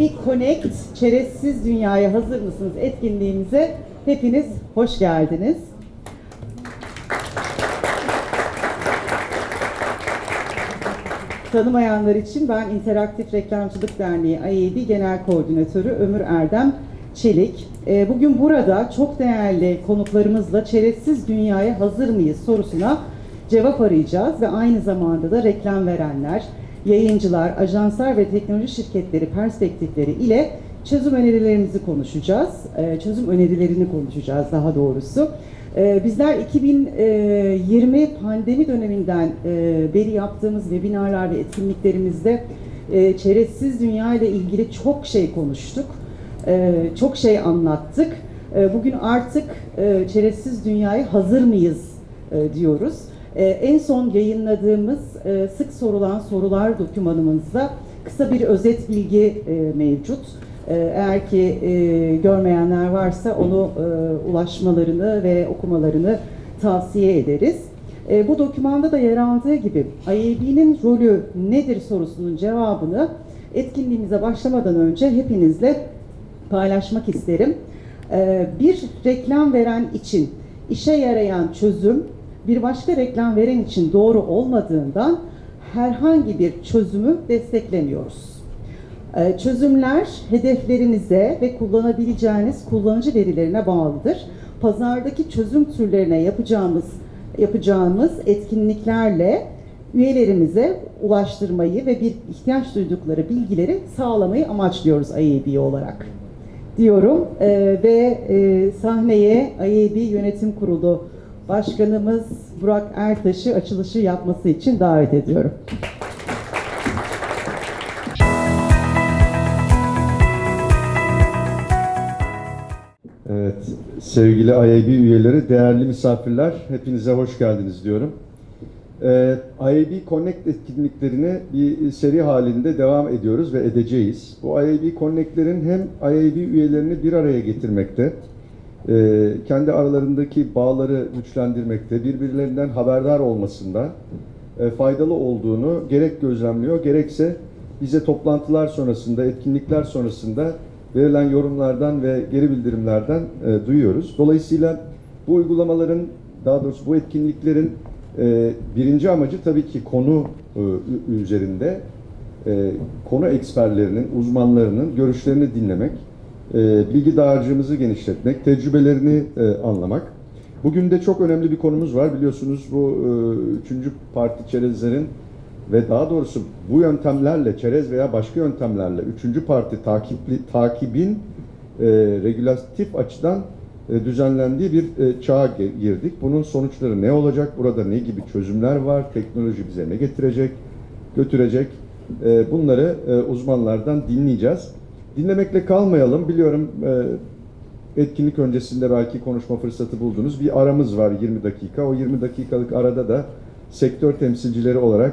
IAB Connect Çerezsiz Dünyaya Hazır mısınız etkinliğimize hepiniz hoş geldiniz. Tanımayanlar için ben İnteraktif Reklamcılık Derneği IAB Genel Koordinatörü Ömür Erdem Çelik. Ee, Bugün burada çok değerli konuklarımızla çerezsiz dünyaya hazır mıyız sorusuna cevap arayacağız ve aynı zamanda da reklam verenler, yayıncılar, ajanslar ve teknoloji şirketleri perspektifleri ile çözüm önerilerimizi konuşacağız. Ee, Çözüm önerilerini konuşacağız daha doğrusu. Ee, Bizler 2020 pandemi döneminden e, beri yaptığımız webinarlar ve etkinliklerimizde e, çerezsiz dünya ile ilgili çok şey konuştuk. Ee, Çok şey anlattık. Bugün artık e, çerezsiz dünyaya hazır mıyız e, diyoruz. Ee, En son yayınladığımız e, sık sorulan sorular dokümanımızda kısa bir özet bilgi e, mevcut. Ee, Eğer ki e, görmeyenler varsa onu e, ulaşmalarını ve okumalarını tavsiye ederiz. E, Bu dokümanda da yer aldığı gibi IAB'nin rolü nedir sorusunun cevabını etkinliğimize başlamadan önce hepinizle paylaşmak isterim. Ee, Bir reklam veren için işe yarayan çözüm bir başka reklam veren için doğru olmadığından herhangi bir çözümü desteklemiyoruz. Ee, Çözümler hedeflerinize ve kullanabileceğiniz kullanıcı verilerine bağlıdır. Pazardaki çözüm türlerine yapacağımız yapacağımız etkinliklerle üyelerimize ulaştırmayı ve bir ihtiyaç duydukları bilgileri sağlamayı amaçlıyoruz IAB olarak diyorum Ee, ve e, sahneye IAB Yönetim Kurulu Başkanımız Burak Ertaş'ı açılışı yapması için davet ediyorum. Evet, sevgili IAB üyeleri, değerli misafirler, hepinize hoş geldiniz diyorum. Ee, IAB Connect etkinliklerini bir seri halinde devam ediyoruz ve edeceğiz. Bu IAB Connect'lerin hem IAB üyelerini bir araya getirmekte, e, kendi aralarındaki bağları güçlendirmekte, birbirlerinden haberdar olmasında e, faydalı olduğunu gerek gözlemliyor, gerekse bize toplantılar sonrasında, etkinlikler sonrasında verilen yorumlardan ve geri bildirimlerden e, duyuyoruz. Dolayısıyla bu uygulamaların, daha doğrusu bu etkinliklerin e, birinci amacı tabii ki konu üzerinde konu eksperlerinin, uzmanlarının görüşlerini dinlemek, e, bilgi dağarcığımızı genişletmek, tecrübelerini e, anlamak. Bugün de çok önemli bir konumuz var. Biliyorsunuz bu e, üçüncü parti çerezlerin ve daha doğrusu bu yöntemlerle, çerez veya başka yöntemlerle üçüncü parti takipli, takibin regülatif açıdan düzenlendiği bir çağa girdik. Bunun sonuçları ne olacak? Burada ne gibi çözümler var? Teknoloji bize ne getirecek, götürecek? E, bunları uzmanlardan dinleyeceğiz. Dinlemekle kalmayalım. Biliyorum e, etkinlik öncesinde belki konuşma fırsatı buldunuz. Bir aramız var 20 dakika. O 20 dakikalık arada da sektör temsilcileri olarak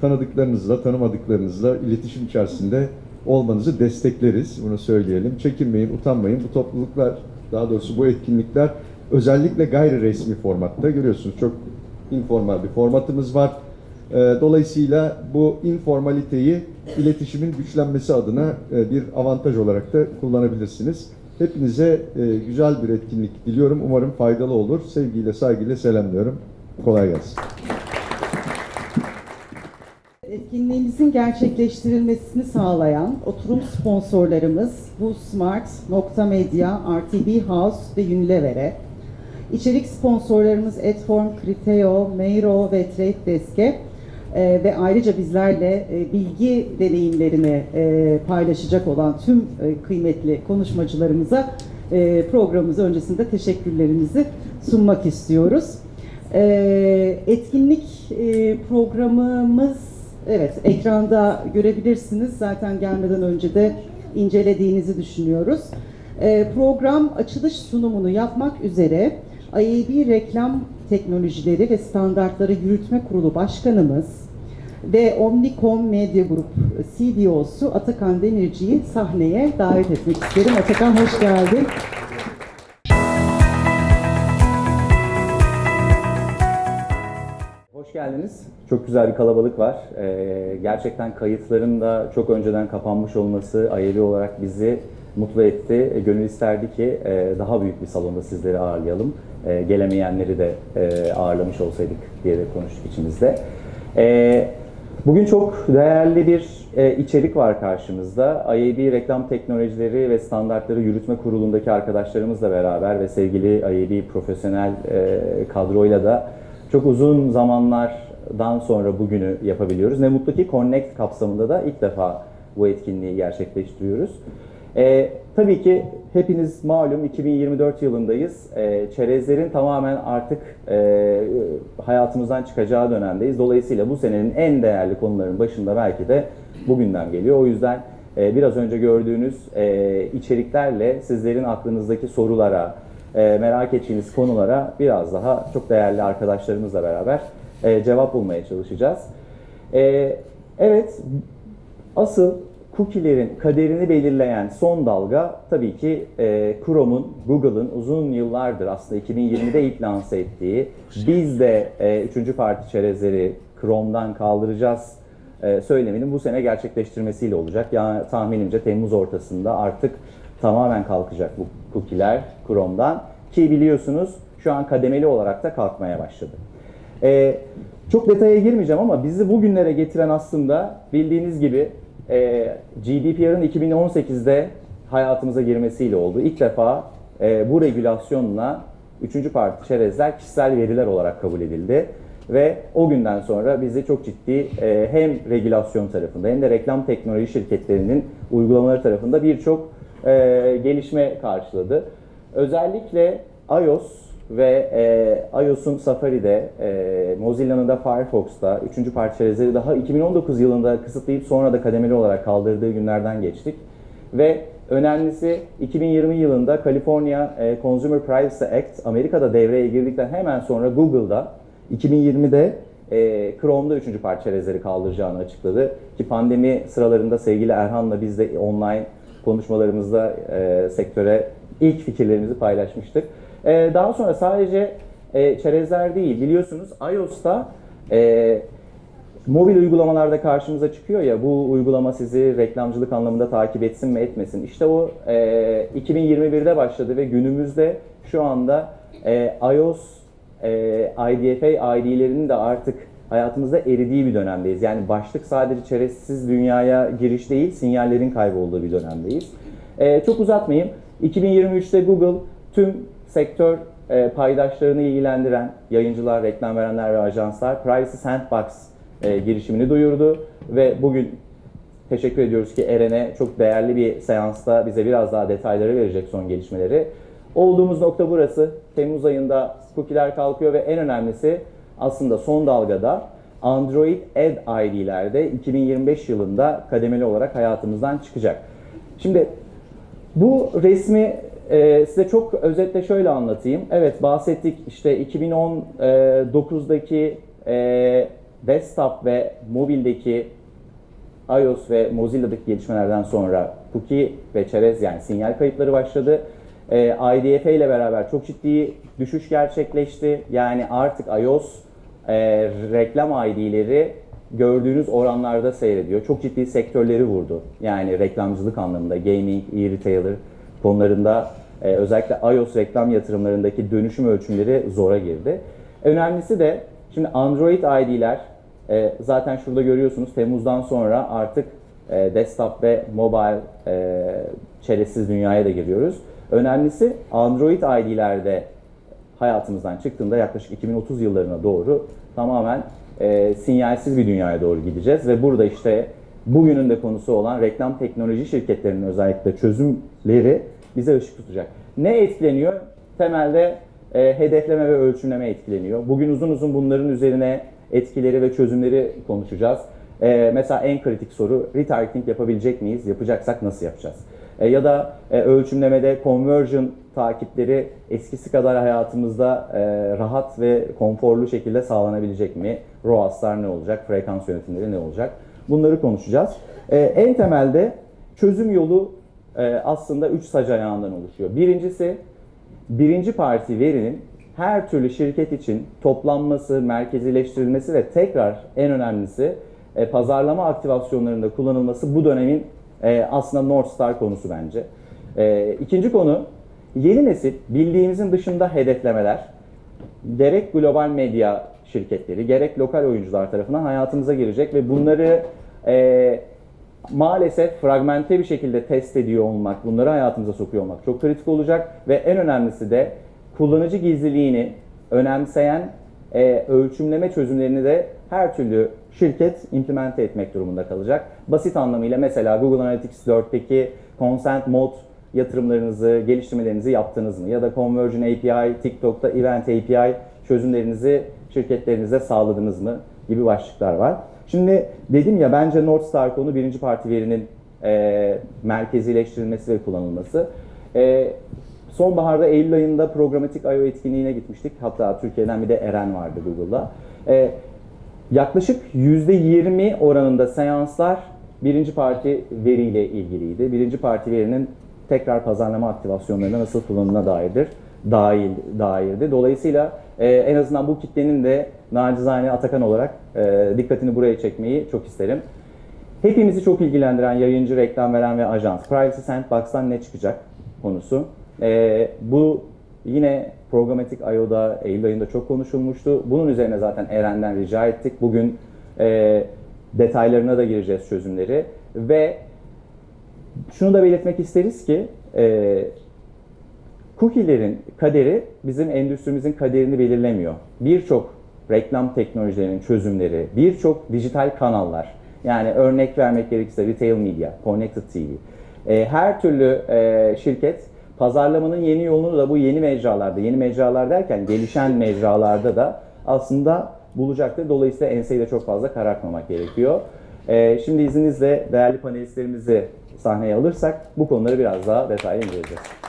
tanıdıklarınızla, tanımadıklarınızla iletişim içerisinde olmanızı destekleriz. Bunu söyleyelim. Çekinmeyin, utanmayın. Bu topluluklar, daha doğrusu bu etkinlikler özellikle gayri resmi formatta görüyorsunuz. Çok informal bir formatımız var. Ee, Dolayısıyla bu informaliteyi iletişimin güçlenmesi adına e, bir avantaj olarak da kullanabilirsiniz. Hepinize e, güzel bir etkinlik diliyorum. Umarım faydalı olur. Sevgiyle, saygıyla selamlıyorum. Kolay gelsin. Etkinliğimizin gerçekleştirilmesini sağlayan oturum sponsorlarımız Bu Smart, Nokta Medya, RTB House ve Unilever'e, içerik sponsorlarımız Edform, Criteo, Meiro ve Trade Desk'e e, ve ayrıca bizlerle e, bilgi deneyimlerini e, paylaşacak olan tüm e, kıymetli konuşmacılarımıza e, programımız öncesinde teşekkürlerimizi sunmak istiyoruz. E, etkinlik e, programımız evet ekranda görebilirsiniz. Zaten gelmeden önce de incelediğinizi düşünüyoruz. E, program açılış sunumunu yapmak üzere IAB Reklam Teknolojileri ve Standartları Yürütme Kurulu Başkanımız ve Omnicom Media Group CDO'su Atakan Demirci'yi sahneye davet etmek isterim. Atakan hoş geldin. Hoş geldiniz. Çok güzel bir kalabalık var. Ee, gerçekten kayıtların da çok önceden kapanmış olması ayrı olarak bizi mutlu etti. E, gönül isterdi ki e, daha büyük bir salonda sizleri ağırlayalım. E, gelemeyenleri de e, ağırlamış olsaydık diye de konuştuk içimizde. Bugün çok değerli bir içerik var karşımızda. IAB Reklam Teknolojileri ve Standartları Yürütme Kurulu'ndaki arkadaşlarımızla beraber ve sevgili IAB profesyonel kadroyla da çok uzun zamanlardan sonra bugünü yapabiliyoruz. Ne mutlu ki Connect kapsamında da ilk defa bu etkinliği gerçekleştiriyoruz. Ee, tabii ki hepiniz malum 2024 yılındayız. Ee, çerezlerin tamamen artık e, hayatımızdan çıkacağı dönemdeyiz. Dolayısıyla bu senenin en değerli konuların başında belki de bugünden geliyor. O yüzden e, biraz önce gördüğünüz e, içeriklerle sizlerin aklınızdaki sorulara, e, merak ettiğiniz konulara biraz daha çok değerli arkadaşlarımızla beraber e, cevap bulmaya çalışacağız. E, evet, asıl cookie'lerin kaderini belirleyen son dalga tabii ki e, Chrome'un, Google'ın uzun yıllardır aslında 2020'de ilk lanse ettiği, biz de e, üçüncü parti çerezleri Chrome'dan kaldıracağız e, söyleminin bu sene gerçekleştirmesiyle olacak. Yani tahminimce Temmuz ortasında artık tamamen kalkacak bu cookie'ler Chrome'dan ki biliyorsunuz şu an kademeli olarak da kalkmaya başladı. Ee, çok detaya girmeyeceğim ama bizi bugünlere getiren aslında bildiğiniz gibi e, GDPR'ın 2018'de hayatımıza girmesiyle oldu. İlk defa e, bu regülasyonla üçüncü parti çerezler kişisel veriler olarak kabul edildi. Ve o günden sonra bizi çok ciddi e, hem regülasyon tarafında hem de reklam teknoloji şirketlerinin uygulamaları tarafında birçok e, gelişme karşıladı. Özellikle iOS ve e, iOS'un Safari'de, e, Mozilla'nın da Firefox'ta, üçüncü çerezleri daha 2019 yılında kısıtlayıp sonra da kademeli olarak kaldırdığı günlerden geçtik. Ve önemlisi 2020 yılında California e, Consumer Privacy Act Amerika'da devreye girdikten hemen sonra Google'da 2020'de e, Chrome'da üçüncü çerezleri kaldıracağını açıkladı. Ki pandemi sıralarında sevgili Erhan'la biz de online konuşmalarımızda e, sektöre ilk fikirlerimizi paylaşmıştık. E, daha sonra sadece e, çerezler değil biliyorsunuz iOS'ta e, mobil uygulamalarda karşımıza çıkıyor ya bu uygulama sizi reklamcılık anlamında takip etsin mi etmesin. İşte o e, 2021'de başladı ve günümüzde şu anda e, iOS e, IDFA ID'lerinin de artık hayatımızda eridiği bir dönemdeyiz. Yani başlık sadece çerezsiz dünyaya giriş değil, sinyallerin kaybolduğu bir dönemdeyiz. E, çok uzatmayayım. 2023'te Google tüm sektör e, paydaşlarını ilgilendiren yayıncılar, reklam verenler ve ajanslar Privacy Sandbox e, girişimini duyurdu ve bugün teşekkür ediyoruz ki Eren'e çok değerli bir seansta bize biraz daha detayları verecek son gelişmeleri. Olduğumuz nokta burası. Temmuz ayında cookie'ler kalkıyor ve en önemlisi aslında son dalgada Android Ad ID'lerde 2025 yılında kademeli olarak hayatımızdan çıkacak. Şimdi bu resmi e, size çok özetle şöyle anlatayım. Evet bahsettik işte 2019'daki e, desktop ve mobildeki iOS ve Mozilla'daki gelişmelerden sonra cookie ve çerez yani sinyal kayıpları başladı. E, IDFA ile beraber çok ciddi düşüş gerçekleşti. Yani artık iOS e, reklam ID'leri gördüğünüz oranlarda seyrediyor. Çok ciddi sektörleri vurdu. Yani reklamcılık anlamında gaming, e-retailer konularında e, özellikle iOS reklam yatırımlarındaki dönüşüm ölçümleri zora girdi. Önemlisi de şimdi Android ID'ler e, zaten şurada görüyorsunuz Temmuz'dan sonra artık e, desktop ve mobile e, çerezsiz dünyaya da giriyoruz. Önemlisi Android ID'lerde hayatımızdan çıktığında yaklaşık 2030 yıllarına doğru tamamen e, sinyalsiz bir dünyaya doğru gideceğiz ve burada işte bugünün de konusu olan reklam teknoloji şirketlerinin özellikle çözümleri bize ışık tutacak. Ne etkileniyor? Temelde e, hedefleme ve ölçümleme etkileniyor. Bugün uzun uzun bunların üzerine etkileri ve çözümleri konuşacağız. E, mesela en kritik soru retargeting yapabilecek miyiz? Yapacaksak nasıl yapacağız? E, ya da e, ölçümlemede conversion takipleri eskisi kadar hayatımızda e, rahat ve konforlu şekilde sağlanabilecek mi? ROAS'lar ne olacak? Frekans yönetimleri ne olacak? Bunları konuşacağız. E, en temelde çözüm yolu aslında üç sac ayağından oluşuyor. Birincisi birinci parti verinin her türlü şirket için toplanması, merkezileştirilmesi ve tekrar en önemlisi e, pazarlama aktivasyonlarında kullanılması bu dönemin e, aslında North Star konusu bence. E, ikinci konu yeni nesil bildiğimizin dışında hedeflemeler gerek global medya şirketleri gerek lokal oyuncular tarafından hayatımıza girecek ve bunları e, maalesef fragmente bir şekilde test ediyor olmak, bunları hayatımıza sokuyor olmak çok kritik olacak ve en önemlisi de kullanıcı gizliliğini önemseyen e, ölçümleme çözümlerini de her türlü şirket implemente etmek durumunda kalacak. Basit anlamıyla mesela Google Analytics 4'teki Consent Mode yatırımlarınızı, geliştirmelerinizi yaptınız mı? Ya da Conversion API, TikTok'ta Event API çözümlerinizi şirketlerinize sağladınız mı? gibi başlıklar var. Şimdi dedim ya bence North Star konu birinci parti verinin e, merkezileştirilmesi ve kullanılması. E, sonbaharda Eylül ayında programatik I.O. etkinliğine gitmiştik. Hatta Türkiye'den bir de Eren vardı Google'da. E, yaklaşık %20 oranında seanslar birinci parti veriyle ilgiliydi. Birinci parti verinin tekrar pazarlama aktivasyonlarına nasıl kullanıldığına dairdir dahil dairdi. Dolayısıyla e, en azından bu kitlenin de nacizane Atakan olarak e, dikkatini buraya çekmeyi çok isterim. Hepimizi çok ilgilendiren yayıncı, reklam veren ve ajans. Privacy Sandbox'tan ne çıkacak konusu. E, bu yine Programatic IO'da Eylül ayında çok konuşulmuştu. Bunun üzerine zaten Eren'den rica ettik. Bugün e, detaylarına da gireceğiz çözümleri. Ve şunu da belirtmek isteriz ki e, Cookie'lerin kaderi bizim endüstrimizin kaderini belirlemiyor. Birçok reklam teknolojilerinin çözümleri, birçok dijital kanallar, yani örnek vermek gerekirse retail media, connected TV, e, her türlü e, şirket pazarlamanın yeni yolunu da bu yeni mecralarda, yeni mecralar derken gelişen mecralarda da aslında bulacaktır. Dolayısıyla enseyi de çok fazla karartmamak gerekiyor. E, şimdi izninizle değerli panelistlerimizi sahneye alırsak bu konuları biraz daha detaylı inceleyeceğiz.